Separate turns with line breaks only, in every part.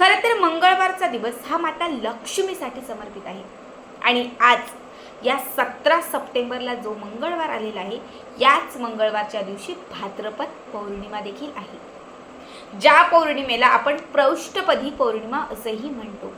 खरं तर मंगळवारचा दिवस हा माता लक्ष्मीसाठी समर्पित आहे. आणि आज या सतरा सप्टेंबरला जो मंगळवार आलेला आहे याच मंगळवारच्या दिवशी भाद्रपद पौर्णिमा देखील आहे. ज्या पौर्णिमेला आपण प्रौष्टपदी पौर्णिमा असंही म्हणतो.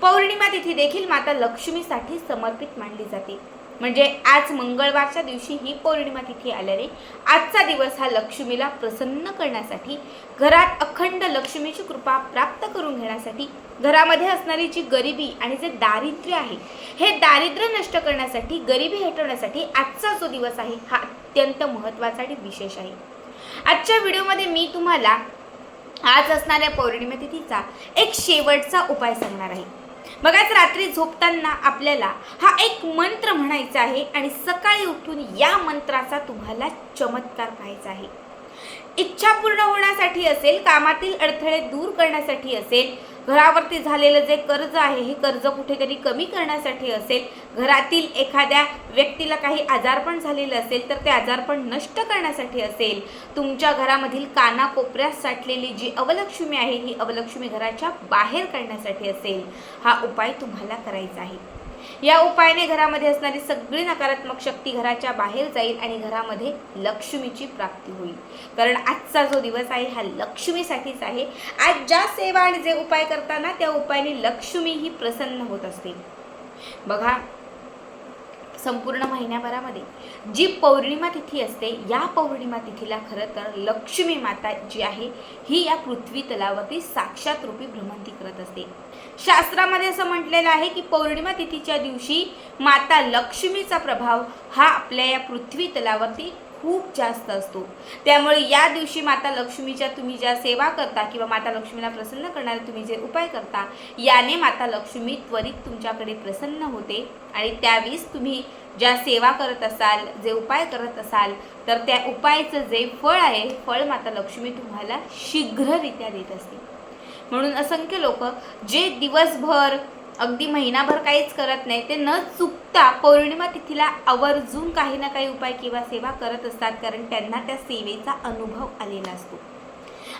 पौर्णिमा तिथी देखील माता लक्ष्मीसाठी समर्पित मानली जाते. म्हणजे आज मंगळवारच्या दिवशी ही पौर्णिमा तिथी आल्याने आजचा दिवस हा लक्ष्मीला प्रसन्न करण्यासाठी घरात अखंड लक्ष्मीची कृपा प्राप्त करून घेण्यासाठी घरामध्ये असणारी जी गरिबी आणि जे दारिद्र्य आहे हे दारिद्र्य नष्ट करण्यासाठी गरिबी हटवण्यासाठी आजचा जो दिवस आहे हा अत्यंत महत्त्वाचा आणि विशेष आहे. आजच्या व्हिडिओमध्ये मी तुम्हाला आज असणाऱ्या पौर्णिमा तिथीचा एक शेवटचा उपाय सांगणार आहे. बघाच रात्री झोपताना आपल्याला हा एक मंत्र म्हणायचा आहे आणि सकाळी उठून या मंत्राचा तुम्हाला चमत्कार पाहायचा आहे. इच्छा पूर्ण होण्यासाठी असेल कामातील अडथळे दूर करण्यासाठी असेल घरावरती झालेलं जे कर्ज आहे हे कर्ज कुठेतरी कमी करण्यासाठी असेल घरातील एखाद्या व्यक्तीला काही आजारपण झालेलं असेल तर ते आजारपण नष्ट करण्यासाठी असेल तुमच्या घरामधील कानाकोपऱ्यात साठलेली जी अवलक्ष्मी आहे ही अवलक्ष्मी घराच्या बाहेर काढण्यासाठी असेल हा उपाय तुम्हाला करायचा आहे. या उपायाने घरामध्ये असणारी सगळी नकारात्मक शक्ती घराच्या बाहेर जाईल आणि घरामध्ये लक्ष्मीची प्राप्ती होईल. कारण आजचा जो दिवस आहे हा लक्ष्मीसाठीच आहे. आज ज्या सेवा आणि जे उपाय करताना त्या उपायाने लक्ष्मी ही प्रसन्न होत असते. बघा संपूर्ण महिन्याभरामध्ये. जी पौर्णिमा तिथी असते या पौर्णिमा तिथीला खरं तर लक्ष्मी माता जी आहे ही या पृथ्वी तलावरती साक्षात रूपी भ्रमंती करत असते. शास्त्रामध्ये असं म्हटलेलं आहे की पौर्णिमा तिथीच्या दिवशी माता लक्ष्मीचा प्रभाव हा आपल्या या पृथ्वी तलावरती खूप जास्त असतो. त्यामुळे या दिवशी माता लक्ष्मीच्या तुम्ही ज्या सेवा करता किंवा माता लक्ष्मीला प्रसन्न करणारे तुम्ही जे उपाय करता याने माता लक्ष्मी त्वरित तुमच्याकडे प्रसन्न होते. आणि त्यावेळीस तुम्ही ज्या सेवा करत असाल जे उपाय करत असाल तर त्या उपायाचं जे फळ आहे फळ माता लक्ष्मी तुम्हाला शीघ्ररित्या देत असते. म्हणून असंख्य लोक जे दिवसभर अगदी महिनाभर काहीच करत नाही. ते न चुकता पौर्णिमा तिथीला आवर्जून काही ना काही उपाय किंवा सेवा करत असतात कारण त्यांना त्या सेवेचा अनुभव आलेला असतो.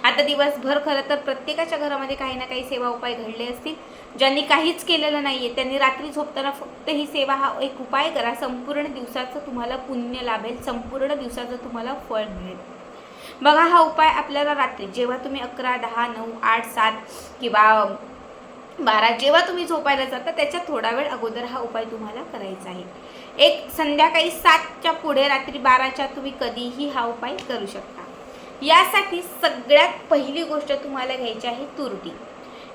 आता दिवसभर खरं तर प्रत्येकाच्या घरामध्ये काही ना काही सेवा उपाय घडले असतील. ज्यांनी काहीच केलेलं नाही आहे त्यांनी रात्री झोपताना फक्त ही सेवा हा एक उपाय करा. संपूर्ण दिवसाचं तुम्हाला पुण्य लाभेल संपूर्ण दिवसाचं तुम्हाला फळ मिळेल. बघा हा उपाय आपल्याला रात्री जेव्हा तुम्ही अकरा दहा नऊ आठ सात किंवा बारा जेव्हा तुम्ही झोपायला जाता त्याच्या थोडा वेळ अगोदर हा उपाय तुम्हाला करायचा आहे. एक संध्याकाळी सातच्या पुढे रात्री बाराच्या तुम्ही कधीही हा उपाय करू शकता. यासाठी सगळ्यात पहिली गोष्ट तुम्हाला घ्यायची आहे तुरटी.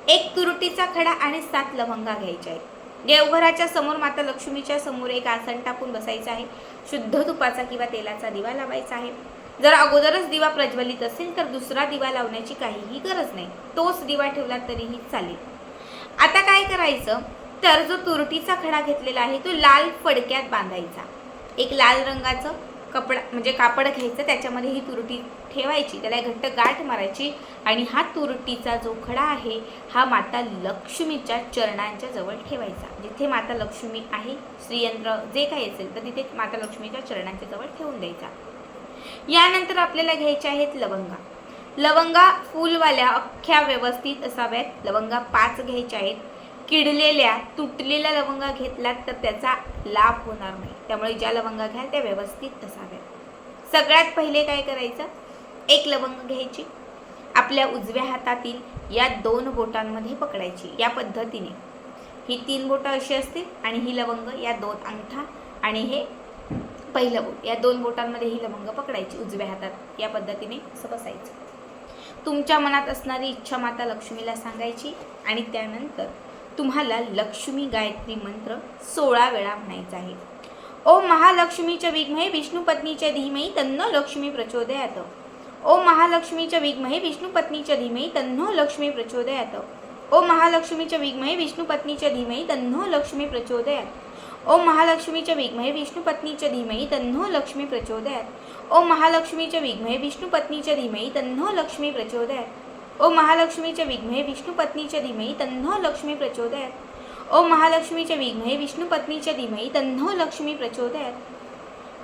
एक तुरटीचा खडा आणि सात लवंगा घ्यायच्या आहेत. देवघराच्या समोर माता लक्ष्मीच्या समोर एक आसन टाकून बसायचं आहे. शुद्ध तुपाचा किंवा तेलाचा दिवा लावायचा आहे. जर अगोदरच दिवा प्रज्वलित असेल तर दुसरा दिवा लावण्याची काहीही गरज नाही. तोच दिवा ठेवला तरीही चालेल. आता काय करायचं? तर जो तुरटीचा खडा घेतलेला आहे तो लाल फडक्यात बांधायचा. एक लाल रंगाचं कपडा म्हणजे कापड घ्यायचं त्याच्यामध्ये ही तुरटी ठेवायची त्याला घट्ट गाठ मारायची आणि हा तुरटीचा जो खडा आहे हा माता लक्ष्मीच्या चरणांच्या जवळ ठेवायचा. जिथे माता लक्ष्मी आहे श्रीयंत्र जे काही असेल तर तिथे माता लक्ष्मीच्या चरणांच्या जवळ ठेवून द्यायचा. यानंतर आपल्याला घ्यायच्या आहेत लवंगा. लवंगा फुलवाल्या अख्ख्या व्यवस्थित असाव्यात. लवंगा पाच घ्यायच्या आहेत. किडलेल्या तुटलेल्या लवंगा घेतल्यात तर त्याचा लाभ होणार नाही. त्यामुळे ज्या लवंगा घ्याल त्या व्यवस्थित असाव्यात. सगळ्यात पहिले काय करायचं? एक लवंग घ्यायची. आपल्या उजव्या हातातील या दोन बोटांमध्ये पकडायची. या पद्धतीने. ही तीन बोटं अशी असतील आणि ही लवंग या दोन अंगठा आणि हे पहिलं बोट. या दोन बोटांमध्ये ही लवंग पकडायची उजव्या हातात. या पद्धतीने असं बसायचं. तुमच्या मनात असणारी इच्छा माता लक्ष्मीला सांगायची आणि त्यानंतर तुम्हाला लक्ष्मी गायत्री मंत्र सोळा वेळा म्हणायचा आहे. ओम महालक्ष्मीच्या विघ्महे विष्णू पत्नीच्या धीमही तन्नो लक्ष्मी प्रचोदयात. ओम महालक्ष्मीच्या विघ्महे विष्णू पत्नीच्या धीमही तन्नो लक्ष्मी प्रचोदयात. ओम महालक्ष्मीच्या विघ्महे विष्णू पत्नीच्या धीमही तन्नो लक्ष्मी प्रचोदयात. ओम महालक्ष्मीच्या विग्महे विष्णू पत्नीच्या धीमही तन्नो लक्ष्मी प्रचोदयात. ओम महालक्ष्मीच्या विग्महे विष्णू पत्नीच्या धीमही तन्नो लक्ष्मी प्रचोदयात. ओम महालक्ष्मीच्या विग्महे विष्णू पत्नीच्या धीमही तन्नो लक्ष्मी प्रचोदयात. ओम महालक्ष्मीच्या विग्महे विष्णुपत्नीच्या धीमही तन्नो लक्ष्मी प्रचोदयात.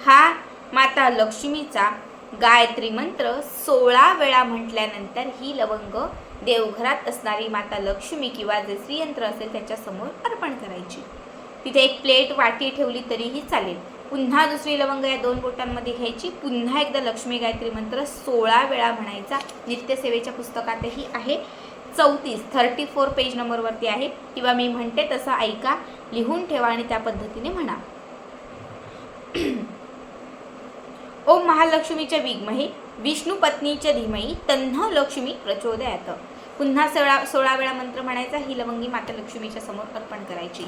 हा माता लक्ष्मीचा गायत्री मंत्र सोळा वेळा म्हटल्यानंतर ही लवंग देवघरात असणारी माता लक्ष्मी किंवा जे श्रीयंत्र असेल त्याच्यासमोर अर्पण करायची. तिथे एक प्लेट वाटी ठेवली तरीही चालेल. पुन्हा दुसरी लवंग या दोन बोटांमध्ये घ्यायची. पुन्हा एकदा लक्ष्मी गायत्री मंत्र सोळा वेळा म्हणायचा. नित्यसेवेच्या पुस्तकातही आहे. चौतीस थर्टी फोर पेज नंबरवरती आहे. किंवा मी म्हणते तसं ऐका लिहून ठेवा आणि त्या पद्धतीने म्हणा. ओम महालक्ष्मीच्या विघ्महे विष्णू पत्नीच्या धीमही तन्ह लक्ष्मी प्रचोदयात. पुन्हा सोळा सोळा वेळा मंत्र म्हणायचा ही लवंगी माता लक्ष्मीच्या समोर अर्पण करायची.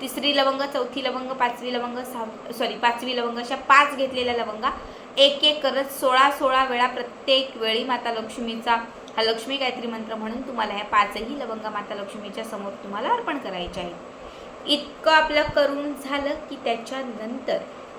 तिसरी लवंग चौथी लवंग पाचवी लवंग सहा सॉरी पाचवी लवंग अशा पाच घेतलेल्या लवंगा एक एक करत सोळा सोळा वेळा प्रत्येक वेळी माता लक्ष्मीचा हा लक्ष्मी गायत्री मंत्र म्हणून तुम्हाला ह्या पाचही लवंगा माता लक्ष्मीच्या समोर तुम्हाला अर्पण करायचे आहे इतकं आपलं करून झालं की त्याच्यानंतर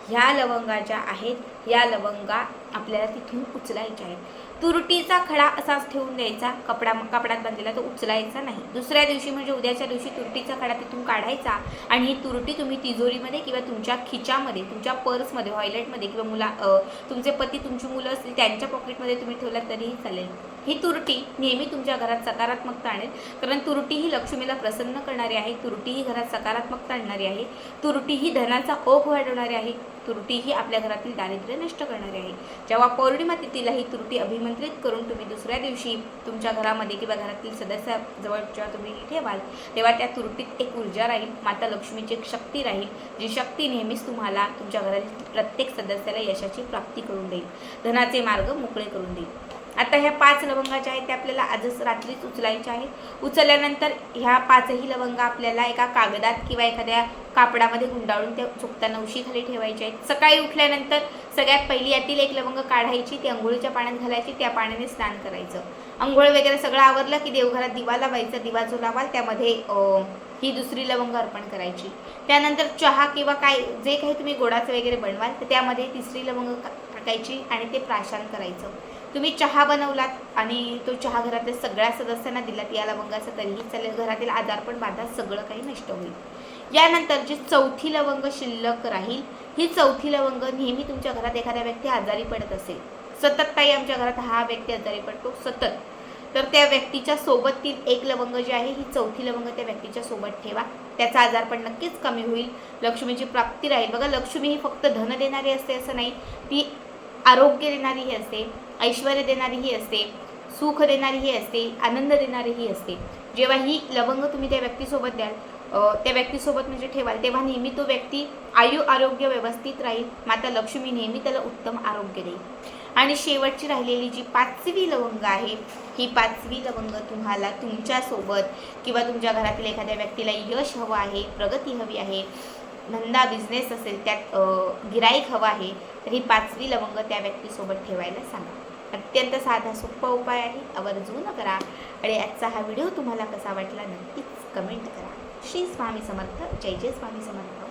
ह्या लवंगा ज्या आहेत या लवंगा आपल्याला तिथून उचलायच्या आहेत. तुरटीचा खडा असाच ठेवून द्यायचा कपडा कपड्यात बांधलेला तो उचलायचा नाही. दुसऱ्या दिवशी म्हणजे उद्याच्या दिवशी तुरटीचा खडा तिथून काढायचा आणि ही तुरटी तुम्ही तिजोरीमध्ये किंवा तुमच्या खिच्यामध्ये तुमच्या पर्समध्ये वॉयलेटमध्ये किंवा मुला तुमचे पती तुमची मुलं असतील त्यांच्या पॉकेटमध्ये तुम्ही ठेवला तरीही चालेल. ही तुरटी नेहमी तुमच्या घरात सकारात्मकता आणेल. कारण तुरटी ही लक्ष्मीला प्रसन्न करणारी आहे तुरटी ही घरात सकारात्मकता आणणारी आहे तुरटी ही धनाचा ओघ वाढवणारी आहे तुरटी ही आपल्या घरातील दारिद्र्य नष्ट करणारी आहे. जेव्हा पौर्णिमा तिथीला ही तुरटी अभिमंत्रित करून तुम्ही दुसऱ्या दिवशी तुमच्या घरामध्ये किंवा घरातील सदस्याजवळ जेव्हा तुम्ही ठेवाल तेव्हा त्या तुरटीत एक ऊर्जा राहील माता लक्ष्मीची एक शक्ती राहील जी शक्ती नेहमीच तुम्हाला तुमच्या घरातील प्रत्येक सदस्याला यशाची प्राप्ती करून देईल. धनाचे मार्ग मोकळे करून देईल. आता ह्या पाच लवंगा ज्या आहेत त्या आपल्याला आजच रात्रीच उचलायच्या आहेत. उचलल्यानंतर ह्या पाचही लवंगा आपल्याला एका कागदात किंवा एखाद्या कापडामध्ये गुंडाळून त्या चुकता उशीखाली ठेवायच्या आहेत. सकाळी उठल्यानंतर सगळ्यात पहिली यातील एक लवंग काढायची ती अंघोळीच्या पाण्यात घालायची त्या पाण्याने स्नान करायचं. अंघोळ वगैरे सगळं आवरलं की देवघरात दिवा लावायचा दिवा जो लावाल त्यामध्ये ही दुसरी लवंग अर्पण करायची. त्यानंतर चहा किंवा काय जे काही तुम्ही गोडाचं वगैरे बनवाल तर त्यामध्ये तिसरी लवंग टाकायची आणि ते प्राशान करायचं. तुम्ही चहा बनवलात आणि तो चहा घरातल्या सगळ्या सदस्यांना दिलात या लवंगाचा तरीही चालेल. घरातील आजारपण बाधा सगळं काही नष्ट होईल. यानंतर जी चौथी लवंग शिल्लक राहील ही चौथी लवंग नेहमी तुमच्या घरात एखाद्या व्यक्ती आजारी पडत असेल. सतत ताई आमच्या घरात हा व्यक्ती आजारी पडतो सतत. तर त्या व्यक्तीच्या सोबततील एक लवंग जी आहे ही चौथी लवंग त्या व्यक्तीच्या सोबत ठेवा. त्याचा आजारपण नक्कीच कमी होईल. लक्ष्मीची प्राप्ती राहील. बघा लक्ष्मी ही फक्त धन देणारी असते असं नाही ती आरोग्य देणारीही असते. ऐश्वर देणारीही असते सुख देणारीही असते आनंद देणारीही असते. जेव्हा ही लवंग तुम्ही त्या व्यक्तीसोबत द्याल त्या व्यक्तीसोबत म्हणजे ठेवाल तेव्हा नेहमी तो व्यक्ती आयु आरोग्य व्यवस्थित राहील माता लक्ष्मी नेहमी त्याला उत्तम आरोग्य देईल. आणि शेवटची राहिलेली जी पाचवी लवंग आहे ही पाचवी लवंग तुम्हाला तुमच्यासोबत किंवा तुमच्या घरातील एखाद्या व्यक्तीला यश हवं आहे प्रगती हवी आहे धंदा बिझनेस असेल त्यात गिराईक हवं आहे तर ही पाचवी लवंग त्या व्यक्तीसोबत ठेवायला सांगा. अत्यंत साधा सोपा उपाय आहे. आवर्जून करा. आणि आजचा हा व्हिडिओ तुम्हाला कसा वाटला नक्कीच कमेंट करा. श्री स्वामी समर्थ. जय जय स्वामी समर्थ.